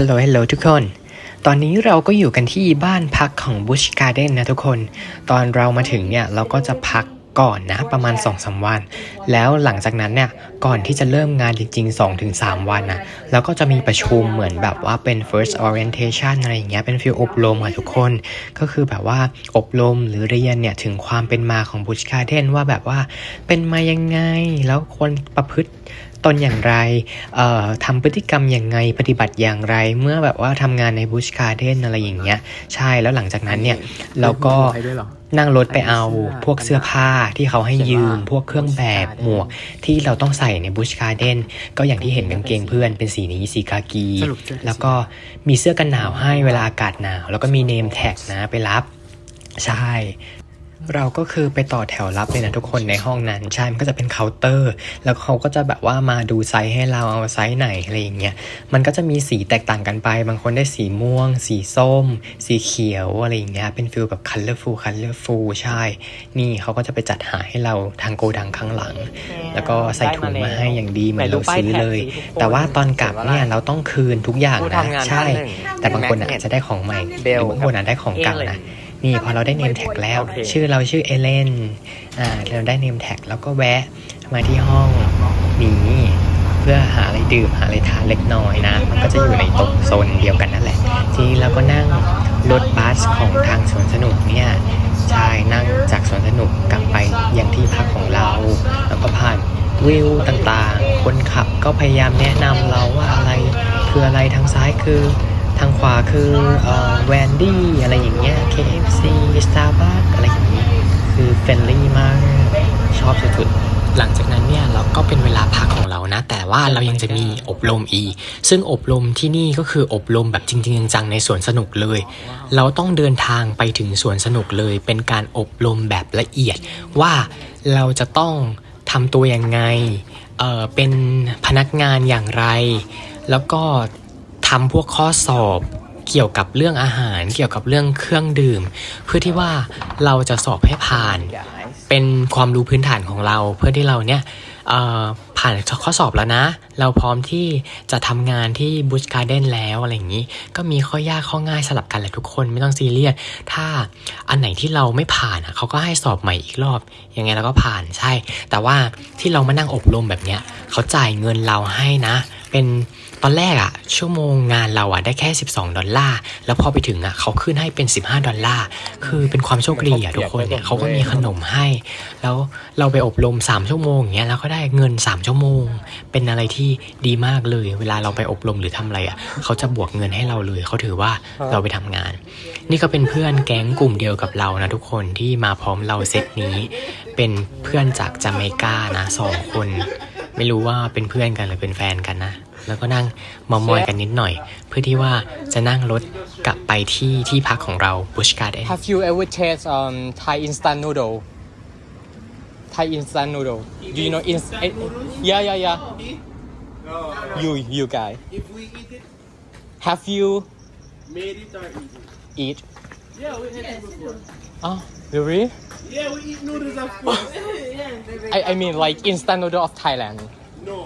ฮัลโหลฮัลโหลทุกคน ตอนนี้เราก็อยู่กันที่บ้านพักของ Bush Garden นะทุกคน ตอนเรามาถึงเนี่ยเราก็จะพักก่อนนะประมาณ2อสวัน แล้วหลังจากนั้นเนี่ยก่อนที่จะเริ่มงานจริง ๆ 2-3 วันนะแล้วก็จะมีประชุมเหมือนแบบว่าเป็น first orientation อะไรอย่างเงี้ยเป็นฟิลอบรมอะทุกคน ก็คือแบบว่าอบรมหรือเรียนเนี่ยถึงความเป็นมาของ Bush Garden ว่าแบบว่าเป็นมายังไงแล้วควรประพฤติ ตนอย่างไรเอ่อทำพฤติกรรมอย่างไงปฏิบัติอย่างไร เมื่อแบบว่าทำงานในบูชการ์เดนอะไรอย่างเงี้ยใช่แล้วหลังจากนั้นเนี่ยเราก็ไปด้วยเหรอนั่งรถไปเอาพวกเสื้อผ้าที่เขาให้ยืม พวกเครื่องแบบหมวกที่เราต้องใส่ในบูชการ์เดนก็อย่างที่เห็นกางเกงเพื่อนเป็นสีนี้สีกากีสรุปเสื้อแล้วก็มีเสื้อกันหนาวให้เวลาอากาศหนาว แล้วก็มีเนมแท็กนะไปรับ ใช่ เราก็คือไปต่อแถวรับเลยนะทุกคนในห้องนั้น ใช่ มันก็จะเป็นเคาน์เตอร์ แล้วเขาก็จะแบบว่ามาดูไซส์ให้เราเอาไซส์ไหนอะไรอย่างเงี้ย มันก็จะมีสีแตกต่างกันไป บางคนได้สีม่วง สีส้ม สีเขียวอะไรอย่างเงี้ย เป็นฟิลแบบ colorful colorful ใช่ นี่เขาก็จะไปจัดหาให้เราทางโกดังข้างหลัง แล้วก็ใส่ถุงมาให้อย่างดีเหมือนเราซื้อเลย แต่ว่าตอนกลับเนี่ยเราต้องคืนทุกอย่างผู้นะทำงานใช่ท่านหนึ่งแต่บางคนอาจจะได้ของใหม่หรือบางคนอาจจะได้ของเก่านะ นี่พอเราได้เนมแท็กแล้วโอเคชื่อเราชื่อเอเลนอ่าเราได้เนมแท็กแล้วก็แวะมาที่ห้องนี้เพื่อหาอะไรดื่มหาอะไรทานเล็กน้อยนะ มันก็จะอยู่ในตรงโซนเดียวกันนั่นแหละ ทีนี้เราก็นั่งรถบัสของทางสวนสนุกเนี่ยใช่นั่งจากสวนสนุกกลับไปยังที่พักของเรา แล้วก็ผ่านวิวต่างๆ คนขับก็พยายามแนะนำเราว่าอะไรคืออะไรทางซ้ายคือ ทางขวาคือแวนดี้อะไรอย่างเงี้ย KFC Starbucks อะไรอย่างงี้ คือเฟรนลี่มาก ชอบสุดๆหลังจากนั้นเนี่ยเราก็เป็นเวลาพักของเรานะ แต่ว่าเรายังจะมีอบรมอีก ซึ่งอบรมที่นี่ก็คืออบรมแบบจริงๆจังๆในสวนสนุกเลย เราต้องเดินทางไปถึงสวนสนุกเลย เป็นการอบรมแบบละเอียด ว่าเราจะต้องทำตัวยังไงเอ่อเป็นพนักงานอย่างไร แล้วก็ ทำพวกข้อสอบเกี่ยวกับเรื่องอาหารเกี่ยวกับเรื่องเครื่องดื่ม เพื่อที่ว่าเราจะสอบให้ผ่าน เป็นความรู้พื้นฐานของเรา เพื่อที่เราเนี่ยเอ่อผ่านข้อสอบแล้วนะ เราพร้อมที่จะทำงานที่บูชการ์เดนแล้วอะไรอย่างนี้ ก็มีข้อยากข้อง่ายสลับกันแหละทุกคนไม่ต้องซีเรียส ถ้าอันไหนที่เราไม่ผ่านอะเขาก็ให้สอบใหม่อีกรอบ ยังไงเราก็ผ่านใช่ แต่ว่าที่เรามานั่งอบรมแบบเนี้ยเขาจ่ายเงินเราให้นะ เป็น ตอนแรกอะชั่วโมงงานเราอะได้แค่ 12 ดอลลาร์ แล้วพอไปถึงอะเขาขึ้นให้เป็น 15 ดอลลาร์ คือเป็นความโชคดีอะทุกคนเนี่ยเขาก็มีขนมให้ แล้วเราไปอบรม 3 ชั่วโมงอย่างเงี้ยแล้วก็ได้เงิน 3 ชั่วโมง เป็นอะไรที่ดีมากเลย เวลาเราไปอบรมหรือทำอะไรอะเขาจะบวกเงินให้เราเลยเขาถือว่าเราไปทำงาน นี่ก็เป็นเพื่อนแก๊งกลุ่มเดียวกับเรานะทุกคนที่มาพร้อมเราเซตนี้ เป็นเพื่อนจากจาเมกานะสองคน ไม่รู้ว่าเป็นเพื่อนกันหรือเป็นแฟนกันนะ แล้วก็นั่งมอมอยกันนิดหน่อย เพื่อที่ว่าจะนั่งรถกลับไปที่ที่พักของเราบุชการ์เดน Have you ever tasted um Thai instant noodle Thai instant noodle Do you know inst eh, Yeah yeah yeah You you guy If we eat it, Have you made it or eat eat it. Yeah, we ate it before. Oh really Yeah, we eat noodles of course. I I mean like instant noodle of Thailand no.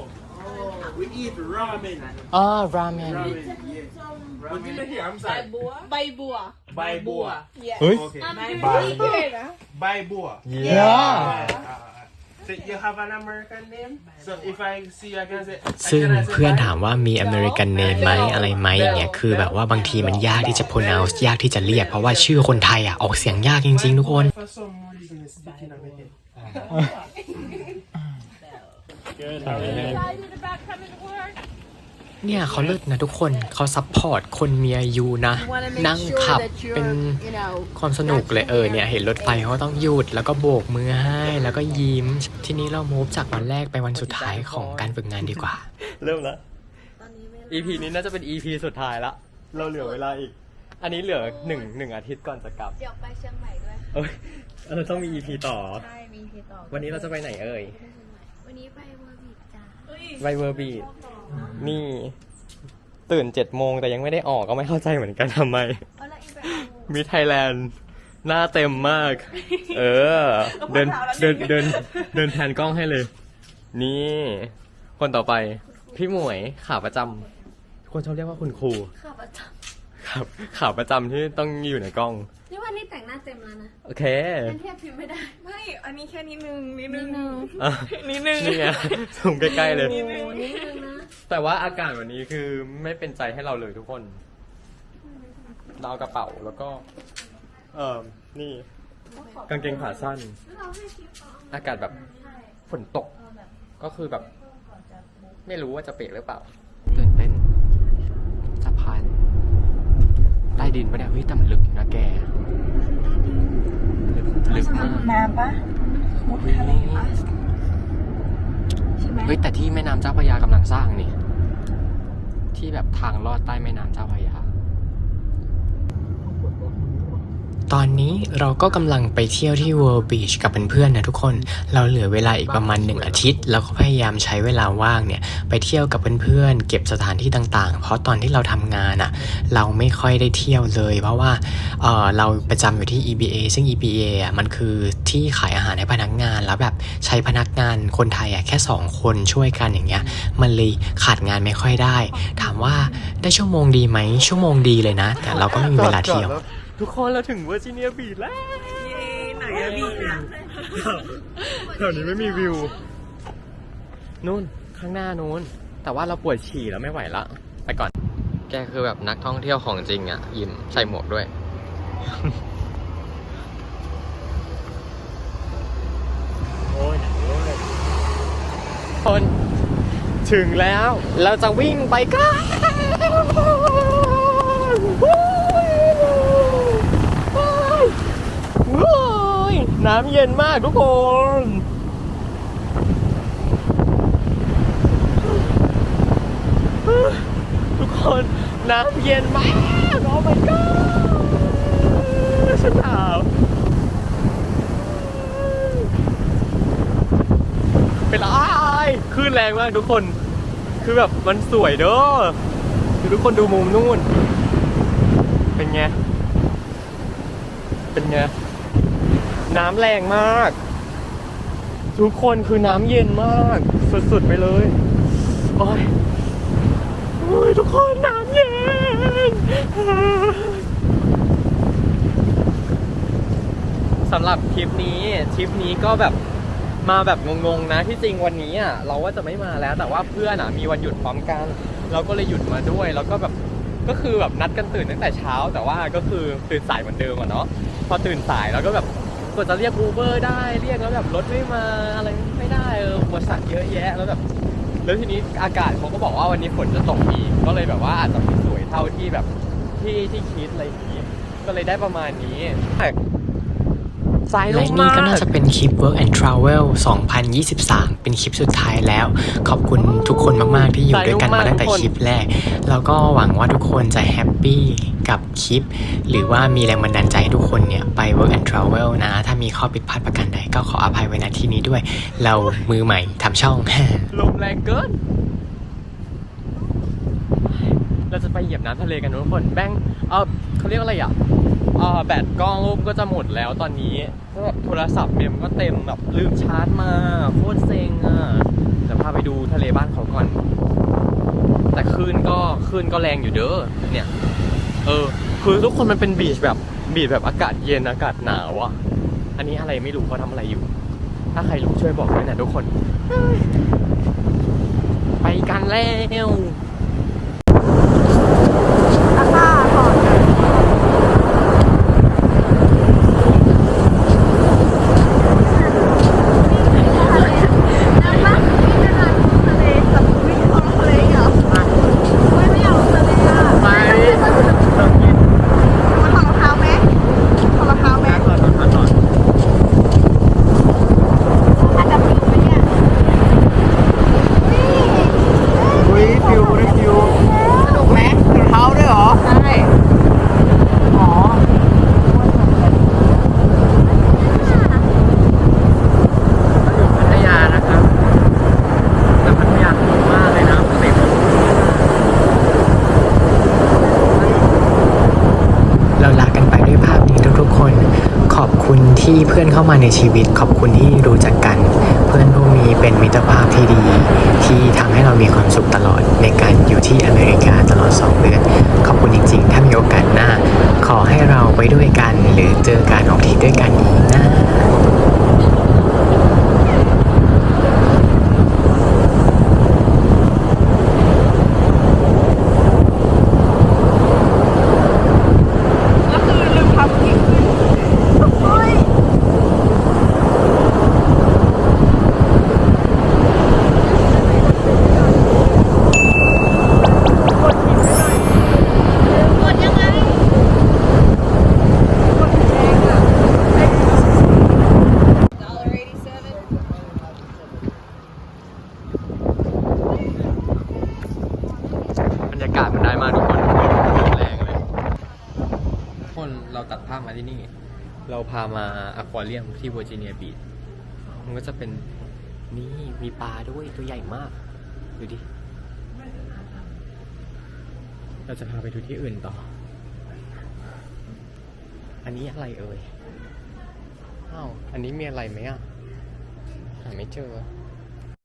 We eat ramen. Ah ramen Ramen, yeah. What did I hear? I'm sorry. ใบบัว Bai boa. เฮ้ย Okay. เลยนะ Bai boa. Yeah So you have an American name? So if I see you, I can say. ซึ่ง can I say เพื่อน bye? ถามว่ามีอเมริกันเนมไหมอะไรไหมอย่างเงี้ยคือแบบว่าบางทีมันยากที่จะ pronounce ยากที่จะเรียก เพราะว่าชื่อคนไทยอะออกเสียงยากจริง ๆ ทุกคน For some reason, it's sticking on เนี่ยเขาเลิศนะทุกคนเขาซัพพอร์ตคนมีอายุนะ นั่งขับเป็นความสนุกเลยเออเนี่ย เห็นรถไฟเขาต้องหยุดแล้วก็โบกมือให้ แล้วก็ยิ้ม ทีนี้เรามูฟจากวันแรกไปวันสุดท้ายของการฝึกงานดีกว่า เริ่มแล้ว EP นี้น่าจะเป็น EP สุดท้ายละเราเหลือเวลาอีก อันนี้เหลือหนึ่งหนึ่งอาทิตย์ก่อนจะกลับ เดี๋ยวไปเชียงใหม่ด้วยเอ้ยเราต้องมี EP ต่อ ใช่ มีพีต่อ วันนี้เราจะไปไหนเอ่ย วันนี้ไป เวอร์บิจ้าไปเวอร์บีดนี่ ตื่นเจ็ดโมงแต่ยังไม่ได้ออกก็ไม่เข้าใจเหมือนกันทำไม เอาละอีกแบบมีไทยแลนด์ หน้าเต็มมาก เออ เดินเดินเดินเดินแทนกล้องให้เลย นี่ คนต่อไป พี่หมวยขาประจำคนชอบเรียกว่าคุณครูข้าประจครับข่าวประจำที่ต้องอยู่ในกล้องำนี่วั นนี้แต่งหน้าเต็มแล้วนะโอเคเป็นเทียบพิมพ์ไม่ได้ ไม่ อันนี้แค่นิดนึงนิดนึงอะนิดนึงนี่ไงสูงใกล้ๆเลยโอ้นิดนึงนะแต่ว่าอากาศวันนี้คือไม่เป็นใจให้เราเลยทุกคน เราเอากระเป๋าแล้วก็ เออนี่กางเกงขาสั้น อากาศแบบฝนตก ก็คือแบบ ไม่รู้ว่าจะเปียกหรือเปล่า ตื่นเต้นสะพาน ใต้ดินปะเนี่ยเฮ้ยแต่มันลึกอยู่นะแกลึกลึกมากน้ำปะมุดทะเลปะใช่ไหมเฮ้ยแต่ที่แม่น้ำเจ้าพระยากำลังสร้างนี่ ที่แบบทางลอดใต้แม่น้ำเจ้าพระยา ตอนนี้เราก็กำลังไปเที่ยวที่ World Beach กับเพื่อนๆนะทุกคน เราเหลือเวลาอีกประมาณหนึ่งอาทิตย์แล้วก็พยายามใช้เวลาว่างเนี่ยไปเที่ยวกับเพื่อนๆเก็บสถานที่ต่างๆ เพราะตอนที่เราทำงานอะ่ะเราไม่ค่อยได้เที่ยวเลย เพราะว่าเออเราประจำอยู่ที่ EBA ซึ่ง EBA อะมันคือที่ขายอาหารให้พนักงานแล้วแบบใช้พนักงานคนไทยอะแค่สองคนช่วยกันอย่างเงี้ยมันเลยขาดงานไม่ค่อยได้ ถามว่าได้ชั่วโมงดีไหมชั่วโมงดีเลยนะ แต่เราก็ไม่มีเวลาเที่ยว ทุกคนเราถึงเวอร์จิเนียบีชแล้วไหนอะบีนะแถวนี้ไม่มีวิวนู่นข้างหน้านู้น แต่ว่าเราปวดฉี่แล้วไม่ไหวละ ไปก่อน แกคือแบบนักท่องเที่ยวของจริงอะยิ้มใส่หมวกด้วย โอ้ยคน ถึงแล้ว เราจะวิ่งไปกันว้าย น้ำเย็นมากทุกคน ทุกคนน้ำเย็นมากโอ้ my god ฉันหนาวเป็นไรคลื่นแรงมากทุกคน คือแบบมันสวยเด้อคือทุกคนดูมุมนู่น เป็นไง เป็นไง น้ำแรงมาก ทุกคนคือน้ำเย็นมาก สุดๆไปเลยโอ้ยโอ้ยทุกคนน้ำเย็นสำหรับทริปนี้ทริปนี้ก็แบบมาแบบงงๆนะที่จริงวันนี้อะเราว่าจะไม่มาแล้ว แต่ว่าเพื่อนอะมีวันหยุดพร้อมกัน เราก็เลยหยุดมาด้วย แล้วก็แบบก็คือแบบนัดกันตื่นตั้งแต่เช้า แต่ว่าก็คือตื่นสายเหมือนเดิมอะเนาะพอตื่นสายแล้วก็แบบ กว่าจะเรียกอูเบอร์ได้เรียกแล้วแบบรถไม่มาอะไรไม่ได้เอออุปสรรคเยอะแยะแล้วแบบแล้วทีนี้อากาศเขาก็บอกว่าวันนี้ฝนจะตกอีกก็เลยแบบว่าอาจจะไม่สวยเท่าที่แบบที่ที่คิดอะไรอย่างนี้ก็เลยได้ประมาณนี้ สายลและงนี่มาก็น่าจะเป็นคลิป Work and Travel 2023 เป็นคลิปสุดท้ายแล้ว ขอบคุณทุกคนมาก ๆ ที่อยู่ด้วยกันมาตั้งแต่คลิปแรก แล้วก็หวังว่าทุกคนจะแฮปปี้กับคลิป หรือว่ามีแรงบันดาลใจให้ทุกคนเนี่ย ไป Work and Travel นะ ถ้ามีข้อผิดพลาดประการใดก็ขออภัยไว้ณที่นี้ด้วย เรามือใหม่ทำช่องลมแรงเกินเราจะไปเหยียบน้ำทะเลกันทุกคนแบงเออเขาเรียกว่าอะไรอะเออ แบตกล้องรูปก็จะหมดแล้วตอนนี้ก็แบบโทรศัพท์เมมก็เต็มแบบลืมชาร์จมาโคตรเซ็งอะเดี๋ยวพาไปดูทะเลบ้านเขาก่อน แต่คลื่นก็คลื่นก็แรงอยู่เด้อเนี่ย เออ คือทุกคนมันเป็นบีชแบบบีชแบบอากาศเย็นอากาศหนาวอะ อันนี้อะไรไม่รู้เขาทำอะไรอยู่ ถ้าใครรู้ช่วยบอกด้วยนะทุกคน ไปกันแล้ว อาค่าถอด ทะเลแบบวิ่งออกทะเลเหรอไม่ไม่อยากลงทะเลอะ ไป มาถอดรองเท้าไหมถอดรองเท้าไหม ถอดถอดถอดถอด อาจจะผิดไหมเนี่ย อุ้ยฟิวได้ฟิว สนุกไหมถอดรองเท้าด้วยเหรอ ใช่อ๋อ อยู่พัทยานะครับแต่พัทยาสนุกมากเลยนะเต็ม เราลากันไปด้วยภาพนี้ทุกๆคน ขอบคุณที่เพื่อนเข้ามาในชีวิตขอบคุณที่รู้จักกัน เพื่อนร่วมมีเป็นมิตรภาพที่ดี ที่ที่ทำให้เรามีความสุขตลอดในการอยู่ที่อเมริกาตลอด 2 เดือน ขอบคุณจริงๆ ถ้ามีโอกาสหน้า ขอให้เราไปด้วยกันหรือเจอการออกทริปด้วยกันอีกคือลืมทำอีกขึ้นเฮ้ยกดยังไงกดแรงอะ บรรยากาศมันได้มากทุกคนแรงเลยคนเราตัดภาพ มาที่นี่ เราพามาอควาเรียมที่เวอร์จิเนียบีชมันก็จะเป็นนี่มีปลาด้วยตัวใหญ่มาก ดูดิ เราจะพาไปดูที่อื่นต่อ อันนี้อะไรเอ่ยอ้าวอันนี้มีอะไรไหมอะหาไม่เจอ